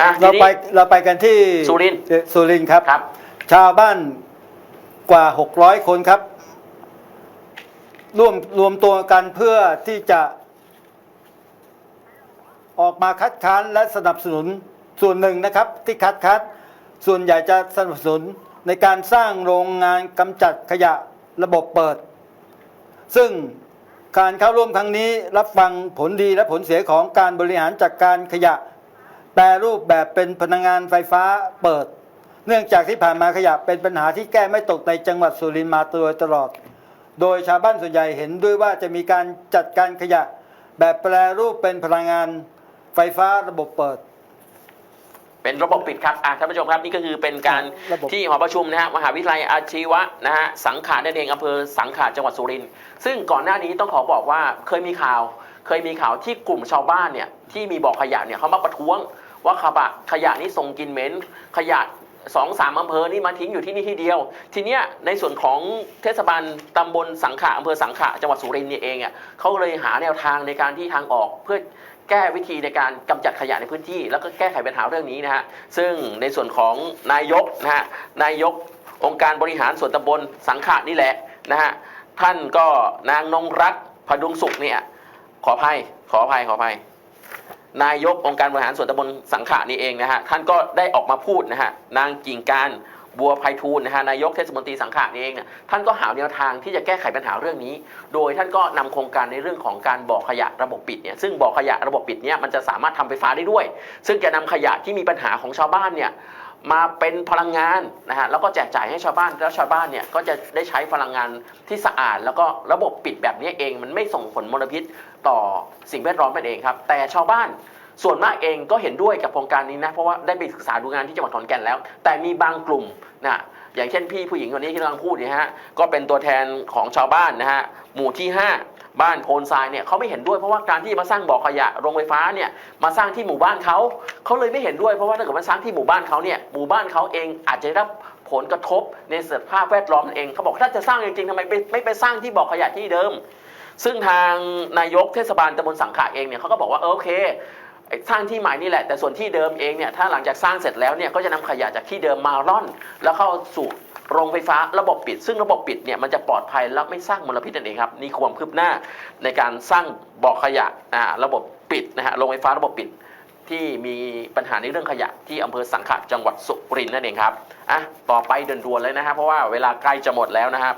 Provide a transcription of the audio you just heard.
อะทีเรานี้ไปเราไปกันที่สุรินทร์เอ่อสุรินทร์ครับ ครับ ชาวบ้านกว่า 600 คนครับ ร่วมรวมตัวกันเพื่อที่จะ ออกมาคัดค้านและสนับสนุนส่วนหนึ่งนะครับ ที่คัดค้านส่วนใหญ่จะสนับสนุนในการสร้างโรงงานกำจัดขยะระบบเปิด ซึ่งการเข้าร่วมครั้งนี้รับฟังผลดีและผลเสียของการบริหารจัดการขยะ แปรรูปแบบเป็นพลังงานไฟฟ้าเปิด เนื่องจากที่ผ่านมาขยะเป็นปัญหาที่แก้ไม่ตกในจังหวัดสุรินทร์มาโดยตลอด โดยชาวบ้านส่วนใหญ่เห็นด้วยว่าจะมีการจัดการขยะแบบแปรรูปเป็นพลังงานไฟฟ้าระบบเปิดเป็นระบบปิดครับอะท่านผู้ชมครับนี่ก็คือเป็นการระบบที่หอประชุมนะฮะมหาวิทยาลัยอาชีวะนะฮะสังขารนั่นเองอำเภอสังขารจังหวัดสุรินทร์ซึ่งก่อนหน้านี้ต้องขอบอกว่าเคยมีข่าว เคยมีข่าวที่กลุ่มชาวบ้านเนี่ยที่มีบ่อขยะเนี่ยเขามาประท้วง ว่าขบะขยะนี่ส่งกลินเหม็นขยะสองสามอำเภอนี่มาทิ้งอยู่ที่นี่ที่เดียว ทีเนี้ยในส่วนของเทศบาลตำบลสังขะอำเภอสังขะจังหวัดสุรินทร์เนี่ยเองอะเขาเลยหาแนวทางในการที่ทางออกเพื่อแก้วิธีในการกำจัดขยะในพื้นที่ แล้วก็แก้ไขปัญหาเรื่องนี้นะฮะซึ่งในส่วนของนายกนะฮะนายกองค์การบริหารส่วนตำบลสังขะนี่แหละนะฮะท่านก็นางนงรักพดุงสุขเนี่ยขออภัยขออภัยขออภัย นายกองค์การบริหารส่วนตำบลสังขะนี่เองนะฮะท่านก็ได้ออกมาพูดนะฮะนางกิ่งการบัวไพฑูรย์นะฮะนายกเทศมนตรีสังขะนี่เองเนี่ยท่านก็หาแนวทางที่จะแก้ไขปัญหาเรื่องนี้ โดยท่านก็นำโครงการในเรื่องของการบ่อขยะระบบปิดเนี่ยซึ่งบ่อขยะระบบปิดเนี่ยมันจะสามารถทำไฟฟ้าได้ด้วย ซึ่งจะนำขยะที่มีปัญหาของชาวบ้านเนี่ย มาเป็นพลังงานนะฮะแล้วก็แจกจ่ายให้ชาวบ้านแล้วชาวบ้านเนี่ยก็จะได้ใช้พลังงานที่สะอาด แล้วก็ระบบปิดแบบนี้เองมันไม่ส่งผลมลพิษต่อสิ่งแวดล้อมนั่นเองครับ แต่ชาวบ้านส่วนมากเองก็เห็นด้วยกับโครงการนี้นะ เพราะว่าได้ไปศึกษาดูงานที่จังหวัดขอนแก่นแล้ว แต่มีบางกลุ่มนะอย่างเช่นพี่ผู้หญิงคนนี้ที่กำลังพูดเนี่ยฮะก็เป็นตัวแทนของชาวบ้านนะฮะหมู่ที่ 5 บ้านโพนทรายเนี่ยเขาไม่เห็นด้วยเพราะว่าการที่มาสร้างบ่อขยะโรงไฟฟ้าเนี่ยมาสร้างที่หมู่บ้านเขาเขาเลยไม่เห็นด้วยเพราะว่าถ้าเกิดมาสร้างที่หมู่บ้านเขาเนี่ยหมู่บ้านเขาเองอาจจะได้รับผลกระทบในสภาพแวดล้อมเองเขาบอกถ้าจะสร้างจริงๆทำไมไม่ไม่ไปสร้างที่บ่อขยะที่เดิม ซึ่งทางนายกเทศบาลตำบลสังขะเองเนี่ยเขาก็บอกว่าเออโอเค สร้างที่ใหม่นี่แหละแต่ส่วนที่เดิมเองเนี่ยถ้าหลังจากสร้างเสร็จแล้วเนี่ยก็จะนำขยะจากที่เดิมมาร่อน แล้วเข้าสู่โรงไฟฟ้าระบบปิด ซึ่งระบบปิดเนี่ยมันจะปลอดภัยและไม่สร้างมลพิษนั่นเองครับนี่ความคืบหน้าในการสร้างบ่อขยะอ่าระบบปิดนะฮะโรงไฟฟ้าระบบปิด ที่มีปัญหาในเรื่องขยะที่อำเภอสังขะจังหวัดสุรินทร์นั่นเองครับอะต่อไปเดินดวนเลยนะครับเพราะว่าเวลาใกล้จะหมดแล้วนะครับ